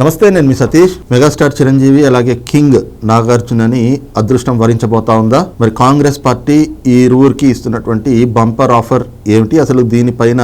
నమస్తే నేను మీ సతీష్ మెగాస్టార్ చిరంజీవి అలాగే కింగ్ నాగార్జునని అదృష్టం వరించబోతా ఉందా? మరి కాంగ్రెస్ పార్టీ ఈ ఇరువురికి ఇస్తున్నటువంటి బంపర్ ఆఫర్ ఏమిటి? అసలు దీనిపైన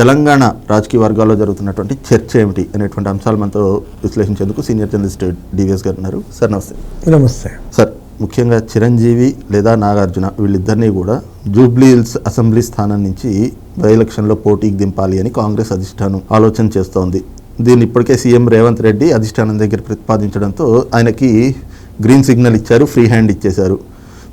తెలంగాణ రాజకీయ వర్గాల్లో జరుగుతున్నటువంటి చర్చ ఏమిటి? అనేటువంటి అంశాలు మనతో విశ్లేషించేందుకు సీనియర్ జర్నలిస్ట్ డివిఎస్ గారు ఉన్నారు. సార్ నమస్తే. నమస్తే. సార్ ముఖ్యంగా చిరంజీవి లేదా నాగార్జున వీళ్ళిద్దరినీ కూడా జూబ్లీ హిల్స్ అసెంబ్లీ స్థానం నుంచి బై ఎలక్షన్లో పోటీకి దింపాలి అని కాంగ్రెస్ అధిష్టానం ఆలోచన చేస్తోంది. దీన్ని ఇప్పటికే సీఎం రేవంత్ రెడ్డి అధిష్టానం దగ్గర ప్రతిపాదించడంతో ఆయనకి గ్రీన్ సిగ్నల్ ఇచ్చారు ఫ్రీ హ్యాండ్ ఇచ్చేశారు.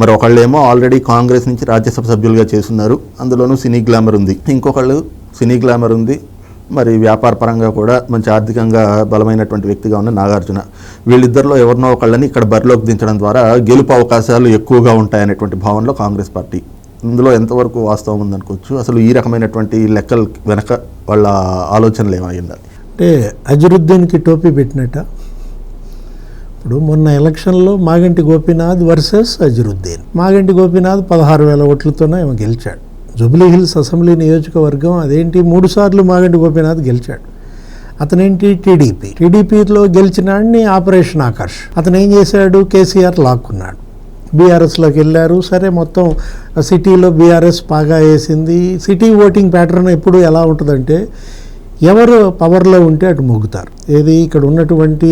మరి ఒకళ్ళేమో ఆల్రెడీ కాంగ్రెస్ నుంచి రాజ్యసభ సభ్యులుగా చేస్తున్నారు అందులోనూ సినీ గ్లామర్ ఉంది. ఇంకొకళ్ళు సినీ గ్లామర్ ఉంది మరి వ్యాపార పరంగా కూడా మంచి ఆర్థికంగా బలమైనటువంటి వ్యక్తిగా ఉన్న నాగార్జున. వీళ్ళిద్దరిలో ఎవరినో ఒకళ్ళని ఇక్కడ బరిలోకి దించడం ద్వారా గెలుపు అవకాశాలు ఎక్కువగా ఉంటాయనేటువంటి భావనలో కాంగ్రెస్ పార్టీ. ఇందులో ఎంతవరకు వాస్తవం ఉందనుకోవచ్చు? అసలు ఈ రకమైనటువంటి లెక్కలు వెనక వాళ్ళ ఆలోచనలు ఏమై ఉండాలి అంటే అజరుద్దీన్కి టోపీ పెట్టినట్ట. ఇప్పుడు మొన్న ఎలక్షన్లో మాగంటి గోపీనాథ్ వర్సెస్ అజరుద్దీన్. మాగంటి గోపీనాథ్ పదహారు వేల ఓట్లతోనే ఆమె గెలిచాడు. జూబ్లీ హిల్స్ అసెంబ్లీ నియోజకవర్గం అదేంటి? మూడు సార్లు మాగంటి గోపీనాథ్ గెలిచాడు. అతనేంటి? టీడీపీ. టీడీపీలో గెలిచినాడిని ఆపరేషన్ ఆకర్ష్. అతను ఏం చేశాడు? కేసీఆర్ లాక్కున్నాడు. బీఆర్ఎస్లోకి వెళ్ళారు. సరే మొత్తం సిటీలో బీఆర్ఎస్ బాగా వేసింది. సిటీ ఓటింగ్ ప్యాటర్న్ ఎప్పుడు ఎలా ఉంటుందంటే ఎవరు పవర్లో ఉంటే అటు మొగ్గుతారు ఏది ఇక్కడ ఉన్నటువంటి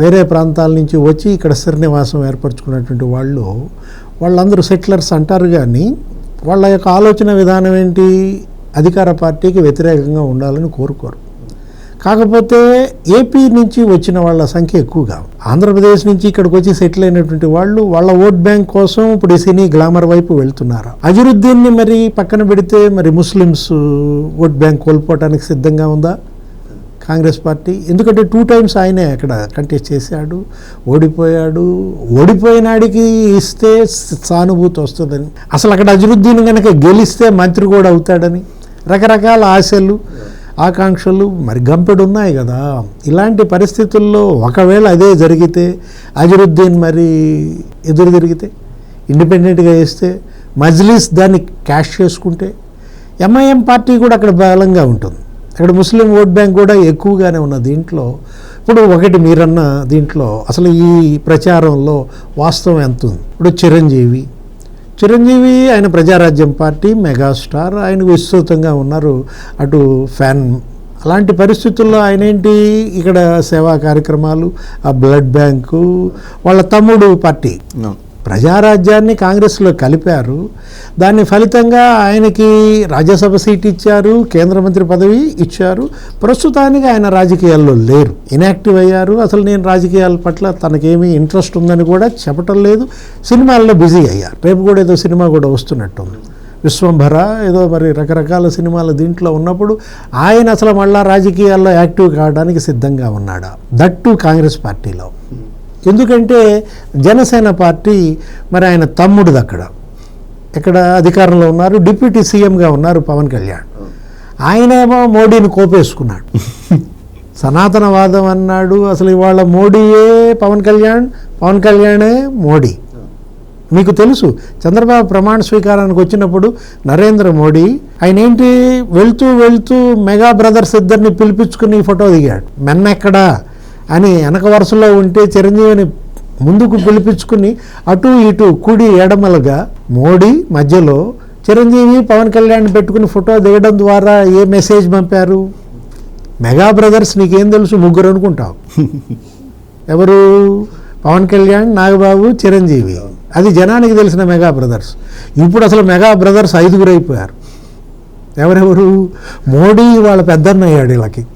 వేరే ప్రాంతాల నుంచి వచ్చి ఇక్కడ స్థిరనివాసం ఏర్పరచుకున్నటువంటి వాళ్ళు వాళ్ళందరూ సెటిలర్స్ అంటారు కానీ వాళ్ళ యొక్క ఆలోచన విధానం ఏంటి? అధికార పార్టీకి వ్యతిరేకంగా ఉండాలని కోరుకోరు. కాకపోతే ఏపీ నుంచి వచ్చిన వాళ్ళ సంఖ్య ఎక్కువగా ఆంధ్రప్రదేశ్ నుంచి ఇక్కడికి వచ్చి సెటిల్ అయినటువంటి వాళ్ళు వాళ్ళ ఓట్ బ్యాంక్ కోసం ఇప్పుడు సినీ గ్లామర్ వైపు వెళ్తున్నారు. అజరుద్దీన్ని మరి పక్కన పెడితే మరి ముస్లిమ్స్ ఓట్ బ్యాంక్ కోల్పోవటానికి సిద్ధంగా ఉందా? Congress party? ఎందుకంటే టూ టైమ్స్ ఆయనే అక్కడ కంటెస్ట్ చేశాడు ఓడిపోయాడు. ఓడిపోయినాడికి ఇస్తే సానుభూతి వస్తుందని. అసలు అక్కడ అజరుద్దీన్ కనుక గెలిస్తే మంత్రి కూడా అవుతాడని రకరకాల ఆశలు. ఆకాంక్షలు మరి గంపెడు ఉన్నాయి కదా. ఇలాంటి పరిస్థితుల్లో ఒకవేళ అదే జరిగితే అజరుద్దీన్ మరి ఎదురు తిరిగితే ఇండిపెండెంట్గా వేస్తే మజ్లీస్ దాన్ని క్యాష్ చేసుకుంటే ఎంఐఎం పార్టీ కూడా అక్కడ బలంగా ఉంటుంది. అక్కడ ముస్లిం ఓట్ బ్యాంక్ కూడా ఎక్కువగానే ఉన్న దీంట్లో. ఇప్పుడు ఒకటి మీరన్న దీంట్లో అసలు ఈ ప్రచారంలో వాస్తవం ఎంత ఉంది? ఇప్పుడు చిరంజీవి చిరంజీవి ఆయన ప్రజారాజ్యం పార్టీ మెగాస్టార్. ఆయనకు విస్తృతంగా ఉన్నారు అటు ఫ్యాన్. అలాంటి పరిస్థితుల్లో ఆయన ఏంటి ఇక్కడ సేవా కార్యక్రమాలు ఆ బ్లడ్ బ్యాంకు వాళ్ళ తమ్ముడు పార్టీ. ప్రజారాజ్యాన్ని కాంగ్రెస్లో కలిపారు. దాని ఫలితంగా ఆయనకి రాజ్యసభ సీట్ ఇచ్చారు కేంద్ర మంత్రి పదవి ఇచ్చారు. ప్రస్తుతానికి ఆయన రాజకీయాల్లో లేరు. ఇనాక్టివ్ అయ్యారు. అసలు నేను రాజకీయాల పట్ల తనకేమీ ఇంట్రెస్ట్ ఉందని కూడా చెప్పటం లేదు. సినిమాల్లో బిజీ అయ్యారు. రేపు కూడా ఏదో సినిమా కూడా వస్తున్నట్టుంది. విశ్వంభర ఏదో మరి రకరకాల సినిమాలు దీంట్లో ఉన్నప్పుడు ఆయన అసలు మళ్ళా రాజకీయాల్లో యాక్టివ్ కావడానికి సిద్ధంగా ఉన్నాడా? దట్టు కాంగ్రెస్ పార్టీలో. ఎందుకంటే జనసేన పార్టీ మరి ఆయన తమ్ముడిది అక్కడ. ఇక్కడ అధికారంలో ఉన్నారు? డిప్యూటీ సీఎంగా ఉన్నారు పవన్ కళ్యాణ్. ఆయనేమో మోడీని కోపేసుకున్నాడు. సనాతనవాదం అన్నాడు. అసలు ఇవాళ మోడీయే పవన్ కళ్యాణ్ పవన్ కళ్యాణే మోడీ. మీకు తెలుసు చంద్రబాబు ప్రమాణ స్వీకారానికి వచ్చినప్పుడు నరేంద్ర మోడీ ఆయన ఏంటి వెళ్తూ వెళ్తూ మెగా బ్రదర్స్ ఇద్దరిని పిలిపించుకుని ఫోటో దిగాడు. మెన్నెక్కడా? అని వెనక వరుసలో ఉంటే చిరంజీవిని ముందుకు పిలిపించుకుని అటు ఇటు కుడి ఎడమలుగా మోడీ మధ్యలో చిరంజీవి పవన్ కళ్యాణ్ పెట్టుకుని ఫోటో దిగడం ద్వారా ఏ మెసేజ్ పంపారు? మెగా బ్రదర్స్ నీకేం తెలుసు? ముగ్గురు అనుకుంటావు. ఎవరు? పవన్ కళ్యాణ్ నాగబాబు చిరంజీవి. అది జనానికి తెలిసిన మెగా బ్రదర్స్. ఇప్పుడు అసలు మెగా బ్రదర్స్ ఐదుగురు అయిపోయారు. ఎవరెవరు? మోడీ వాళ్ళ పెద్దన్న అయ్యాడు వీళ్ళకి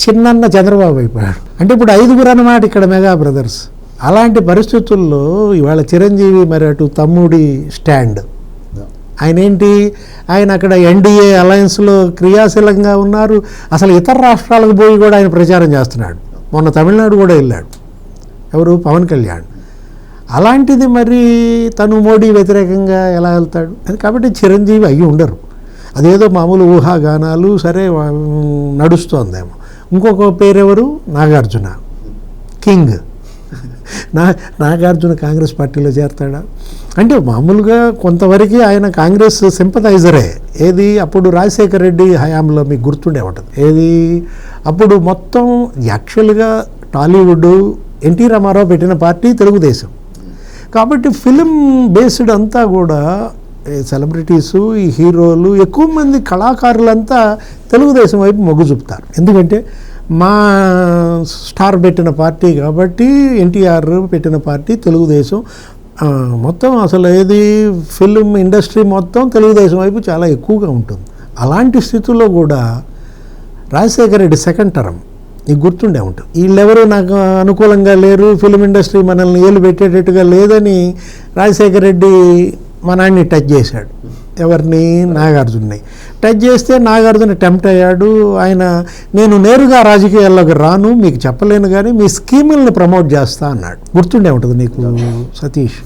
చిన్నన్న చంద్రబాబు అయిపోయాడు. అంటే ఇప్పుడు ఐదుగురు అన్నమాట ఇక్కడ మెగా బ్రదర్స్. అలాంటి పరిస్థితుల్లో ఇవాళ చిరంజీవి మరి అటు తమ్ముడి స్టాండ్. ఆయన ఏంటి? ఆయన అక్కడ ఎన్డీఏ అలయన్స్లో క్రియాశీలంగా ఉన్నారు. అసలు ఇతర రాష్ట్రాలకు పోయి కూడా ఆయన ప్రచారం చేస్తున్నాడు. మొన్న తమిళనాడు కూడా వెళ్ళాడు. ఎవరు? పవన్ కళ్యాణ్. అలాంటిది మరి తను మోడీ వ్యతిరేకంగా ఎలా వెళ్తాడు? కాబట్టి చిరంజీవి అయ్యి ఉండరు. అదేదో మామూలు ఊహాగానాలు సరే నడుస్తోందేమో. ఇంకొక పేరెవరు? నాగార్జున. కింగ్. నా నాగార్జున కాంగ్రెస్ పార్టీలో చేరతాడా? అంటే మామూలుగా కొంతవరకు ఆయన కాంగ్రెస్ సింపథైజరే. ఏది అప్పుడు రాజశేఖర రెడ్డి హయాంలో మీకు గుర్తుండే ఉంటుంది. ఏది? అప్పుడు మొత్తం యాక్చువల్గా టాలీవుడ్ ఎన్టీ రామారావు పెట్టిన పార్టీ తెలుగుదేశం. కాబట్టి ఫిలిం బేస్డ్ అంతా కూడా సెలబ్రిటీసు ఈ హీరోలు ఎక్కువ మంది కళాకారులంతా తెలుగుదేశం వైపు మొగ్గు చూపుతారు. ఎందుకంటే మా స్టార్ పెట్టిన పార్టీ కాబట్టి ఎన్టీఆర్ పెట్టిన పార్టీ తెలుగుదేశం. మొత్తం అసలు ఏది ఫిల్మ్ ఇండస్ట్రీ మొత్తం తెలుగుదేశం వైపు చాలా ఎక్కువగా ఉంటుంది. అలాంటి స్థితిలో కూడా రాజశేఖర రెడ్డి సెకండ్ టర్మ్. నీకు గుర్తుండే ఉంటుంది. వీళ్ళెవరూ నాకు అనుకూలంగా లేరు ఫిలిం ఇండస్ట్రీ మనల్ని ఏలు పెట్టేటట్టుగా లేదని రాజశేఖర రెడ్డి మా నాన్ని టచ్ చేశాడు. ఎవరిని? నాగార్జున్ని. టచ్ చేస్తే నాగార్జున టెంప్ట్ అయ్యాడు. ఆయన నేను నేరుగా రాజకీయాల్లోకి రాను మీకు చెప్పలేను కానీ మీ స్కీముల్ని ప్రమోట్ చేస్తా అన్నాడు. గుర్తుండే ఉంటుంది నీకు సతీష్?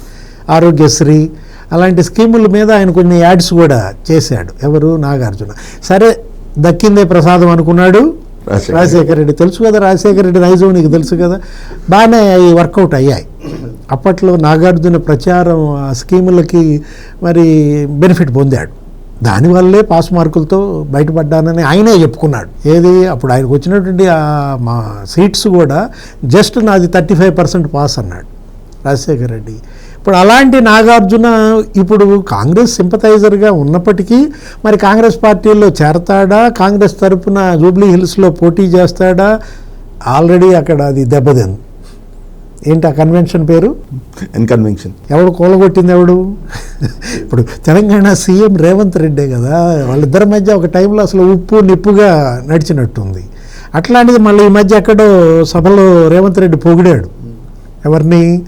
ఆరోగ్యశ్రీ అలాంటి స్కీముల మీద ఆయన కొన్ని యాడ్స్ కూడా చేశాడు. ఎవరు? నాగార్జున. సరే దక్కిందే ప్రసాదం అనుకున్నాడు. రాజశేఖర్. రాజశేఖర రెడ్డి తెలుసు కదా రాజశేఖర రెడ్డి నైజం నీకు తెలుసు కదా. బాగానే అవి వర్కౌట్ అయ్యాయి. అప్పట్లో నాగార్జున ప్రచారం ఆ స్కీములకి మరి బెనిఫిట్ పొందాడు. దానివల్లే పాస్ మార్కులతో బయటపడ్డానని ఆయనే చెప్పుకున్నాడు. ఏది? అప్పుడు ఆయనకు వచ్చినటువంటి ఆ మా సీట్స్ కూడా జస్ట్ నాది థర్టీ ఫైవ్ పర్సెంట్ పాస్ అన్నాడు రాజశేఖర రెడ్డి. ఇప్పుడు అలాంటి నాగార్జున ఇప్పుడు కాంగ్రెస్ సింపథైజర్గా ఉన్నప్పటికీ మరి కాంగ్రెస్ పార్టీలో చేరతాడా? కాంగ్రెస్ తరపున జూబ్లీ హిల్స్లో పోటీ చేస్తాడా? ఆల్రెడీ అక్కడ అది దెబ్బతింది. ఏంటి ఆ కన్వెన్షన్ పేరు? ఎన్కన్వెన్షన్ ఎవడు కూలగొట్టింది ఎవడు? ఇప్పుడు తెలంగాణ సీఎం రేవంత్ రెడ్డే కదా వాళ్ళిద్దరి మధ్య ఒక టైంలో అసలు ఉప్పు నిప్పుగా నడిచినట్టుంది. అట్లాంటిది మళ్ళీ ఈ మధ్య ఎక్కడో సభలో రేవంత్ రెడ్డి పొగిడాడు. ఎవరిని?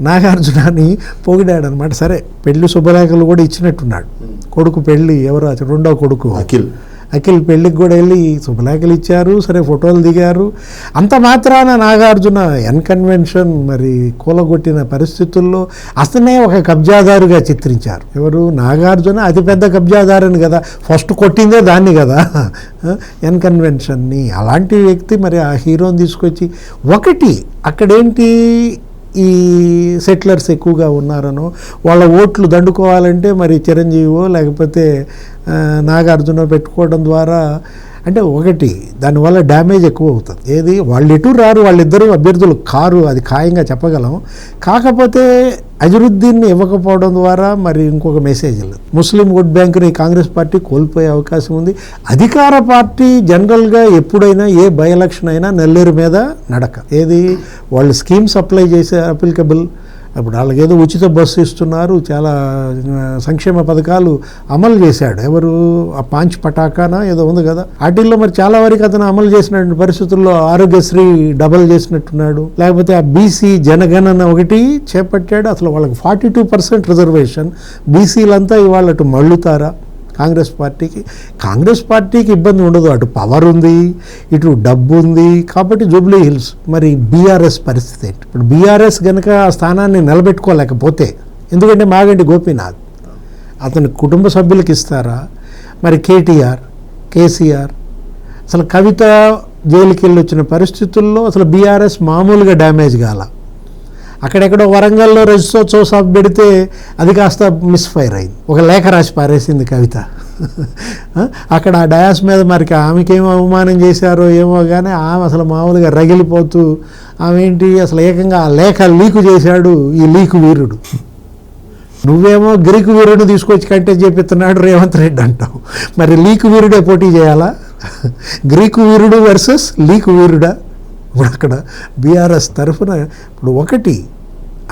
నాగార్జునాన్ని పొగిడాడు అనమాట సరే పెళ్ళి శుభలేఖలు కూడా ఇచ్చినట్టున్నాడు. కొడుకు పెళ్ళి ఎవరు? రెండో కొడుకు. అఖిల్. అఖిల్ పెళ్ళికి కూడా వెళ్ళి శుభలేఖలు ఇచ్చారు సరే ఫోటోలు దిగారు. అంత మాత్రాన నాగార్జున ఎన్ కన్వెన్షన్ మరి కూలగొట్టిన పరిస్థితుల్లో అతనే ఒక కబ్జాదారుగా చిత్రించారు. ఎవరు? నాగార్జున అతిపెద్ద కబ్జాదారుని కదా. ఫస్ట్ కొట్టిందే దాన్ని కదా. ఎన్ కన్వెన్షన్ని. అలాంటి వ్యక్తి మరి ఆ హీరోని తీసుకొచ్చి ఒకటి అక్కడేంటి ఈ సెటిలర్స్ ఎక్కువగా ఉన్నారనో వాళ్ళ ఓట్లు దండుకోవాలంటే మరి చిరంజీవో లేకపోతే నాగార్జున పెట్టుకోవడం ద్వారా అంటే ఒకటి దానివల్ల డ్యామేజ్ ఎక్కువ అవుతుంది ఏది? వాళ్ళు ఎటు రారు వాళ్ళిద్దరూ అభ్యర్థులు కారు అది ఖాయంగా చెప్పగలం. కాకపోతే అజరుద్దీన్ని ఇవ్వకపోవడం ద్వారా మరి ఇంకొక మెసేజ్ లేదు. ముస్లిం ఓట్ బ్యాంకుని కాంగ్రెస్ పార్టీ కోల్పోయే అవకాశం ఉంది. అధికార పార్టీ జనరల్గా ఎప్పుడైనా ఏ బై ఎలక్షన్ అయినా నెల్లూరు మీద నడక. ఏది? వాళ్ళు స్కీమ్స్ అప్లై చేసే అప్లికబుల్ అప్పుడు వాళ్ళకి ఏదో ఉచిత బస్సు ఇస్తున్నారు చాలా సంక్షేమ పథకాలు అమలు చేశాడు. ఎవరు? ఆ పాంచ్ పటాకానా? ఏదో ఉంది కదా. వాటిల్లో మరి చాలా వరకు అతను అమలు చేసిన పరిస్థితుల్లో ఆరోగ్యశ్రీ డబల్ చేసినట్టున్నాడు. లేకపోతే ఆ బీసీ జనగణన ఒకటి చేపట్టాడు. అసలు వాళ్ళకి ఫార్టీ టూ పర్సెంట్ రిజర్వేషన్. బీసీలంతా ఇవాళ అటు మళ్ళుతారా? కాంగ్రెస్ పార్టీకి కాంగ్రెస్ పార్టీకి ఇబ్బంది ఉండదు. అటు పవర్ ఉంది ఇటు డబ్బు ఉంది. కాబట్టి జూబ్లీ హిల్స్ మరి బీఆర్ఎస్ పరిస్థితి ఏంటి? ఇప్పుడు బీఆర్ఎస్ కనుక ఆ స్థానాన్ని నిలబెట్టుకోలేకపోతే ఎందుకంటే మాగంటి గోపీనాథ్ అతని కుటుంబ సభ్యులకు ఇస్తారా? మరి కేటీఆర్ కేసీఆర్ అసలు కవిత జైలుకి వెళ్ళి వచ్చిన పరిస్థితుల్లో అసలు బీఆర్ఎస్ మామూలుగా డ్యామేజ్ కాల. అక్కడెక్కడో వరంగల్లో రజతోత్సవ సభ పెడితే అది కాస్త మిస్ఫైర్ అయింది. ఒక లేఖ రాసి పారేసింది కవిత. అక్కడ ఆ డయాస్ మీద మరి ఆమెకి ఏమో అవమానం చేశారో ఏమో కానీ ఆమె అసలు మామూలుగా రగిలిపోతూ ఆమె ఏంటి అసలు ఏకంగా ఆ లేఖ లీకు చేశాడు ఈ లీకు వీరుడు. నువ్వేమో గ్రీకు వీరుడు తీసుకొచ్చి కంటే చేపిస్తున్నాడు రేవంత్ రెడ్డి అంటావు. మరి లీకు వీరుడే పోటీ చేయాలా? గ్రీకు వీరుడు వర్సెస్ లీకు వీరుడా? ఇప్పుడు అక్కడ బీఆర్ఎస్ తరఫున ఇప్పుడు ఒకటి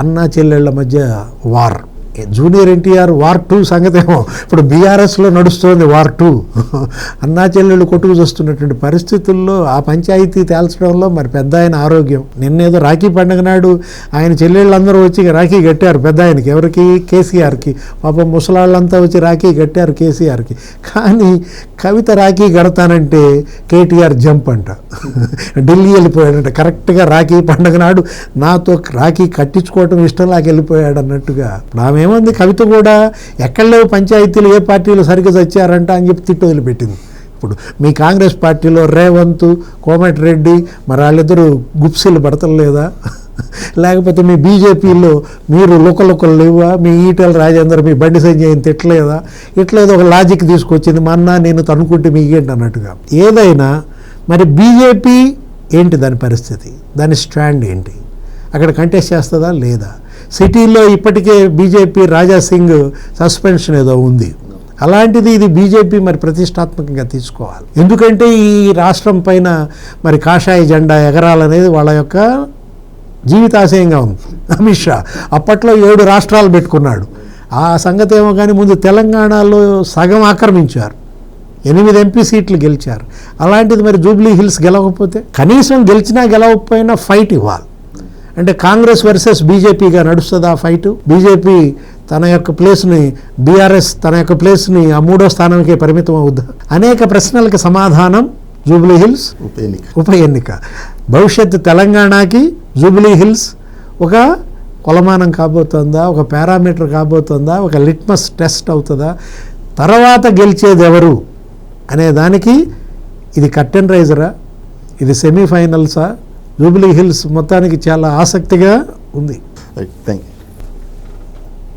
అన్నా చెల్లెళ్ళ మధ్య war. Junior NTR war two సంగతేమో. ఇప్పుడు బీఆర్ఎస్లో నడుస్తోంది వార్ టూ. అన్నా చెల్లెళ్ళు కొట్టుకు చూస్తున్నటువంటి పరిస్థితుల్లో ఆ పంచాయతీ తేల్చడంలో మరి పెద్ద ఆయన ఆరోగ్యం. నిన్నేదో రాఖీ పండుగ నాడు ఆయన చెల్లెళ్ళందరూ వచ్చి రాఖీ కట్టారు పెద్ద ఆయనకి. ఎవరికి? కేసీఆర్కి. పాపం ముసలాళ్ళంతా వచ్చి రాఖీ కట్టారు కేసీఆర్కి. కానీ కవిత రాఖీ కడతానంటే కేటీఆర్ జంప్ అంట. ఢిల్లీ వెళ్ళిపోయాడంట. కరెక్ట్గా రాఖీ పండుగ నాడు నాతో రాఖీ కట్టించుకోవటం ఇష్టం లాగా వెళ్ళిపోయాడు అన్నట్టుగా. ఇప్పుడు ఆమె ఏముంది? కవిత కూడా ఎక్కడ లేవు పంచాయతీలు ఏ పార్టీలు సరిగ్గా చచ్చారంట అని చెప్పి తిట్టు వదిలిపెట్టింది. ఇప్పుడు మీ కాంగ్రెస్ పార్టీలో రేవంత్ కోమటిరెడ్డి మరి వాళ్ళిద్దరూ గుప్సిలు పడతలేదా? లేకపోతే మీ బీజేపీలో మీరు లుకలుకలు లేవా? మీ ఈటల రాజేందర్ మీ బండి సంజయ్ తిట్టలేదా? ఇట్లేదో ఒక లాజిక్ తీసుకొచ్చింది మొన్న నేను తనుకుంటే మీకేంటి? అన్నట్టుగా. ఏదైనా మరి బీజేపీ ఏంటి దాని పరిస్థితి? దాని స్టాండ్ ఏంటి? అక్కడ కంటెస్ట్ చేస్తుందా లేదా? సిటీలో ఇప్పటికే బీజేపీ రాజా సింగ్ సస్పెన్షన్ ఏదో ఉంది. అలాంటిది ఇది బీజేపీ మరి ప్రతిష్టాత్మకంగా తీసుకోవాలి. ఎందుకంటే ఈ రాష్ట్రం పైన మరి కాషాయ జెండా ఎగరాలనేది వాళ్ళ యొక్క జీవితాశయంగా ఉంది. అమిత్ షా అప్పట్లో ఏడు రాష్ట్రాలు పెట్టుకున్నాడు. ఆ సంగతి ఏమో కానీ ముందు తెలంగాణలో సగం ఆక్రమించారు. ఎనిమిది ఎంపీ సీట్లు గెలిచారు. అలాంటిది మరి జూబ్లీ హిల్స్ గెలవకపోతే కనీసం గెలిచినా గెలవకపోయినా ఫైట్ ఇవ్వాలి. అంటే కాంగ్రెస్ వర్సెస్ బీజేపీగా నడుస్తుంది ఆ ఫైట్? బీజేపీ తన యొక్క ప్లేస్ని బీఆర్ఎస్ తన యొక్క ప్లేస్ని ఆ మూడో స్థానానికే పరిమితం అవుద్దా? అనేక ప్రశ్నలకు సమాధానం జూబ్లీ హిల్స్. ఉప ఎన్నిక. ఉప ఎన్నిక. భవిష్యత్తు తెలంగాణకి జూబ్లీ హిల్స్ ఒక కొలమానం కాబోతుందా? ఒక పారామీటర్ కాబోతుందా? ఒక లిట్మస్ టెస్ట్ అవుతుందా? తర్వాత గెలిచేది ఎవరు అనే దానికి ఇది కర్టెన్ రైజరా? ఇది సెమీఫైనల్సా? జూబ్లీ హిల్స్ మొత్తానికి చాలా ఆసక్తిగా ఉంది. Right thank you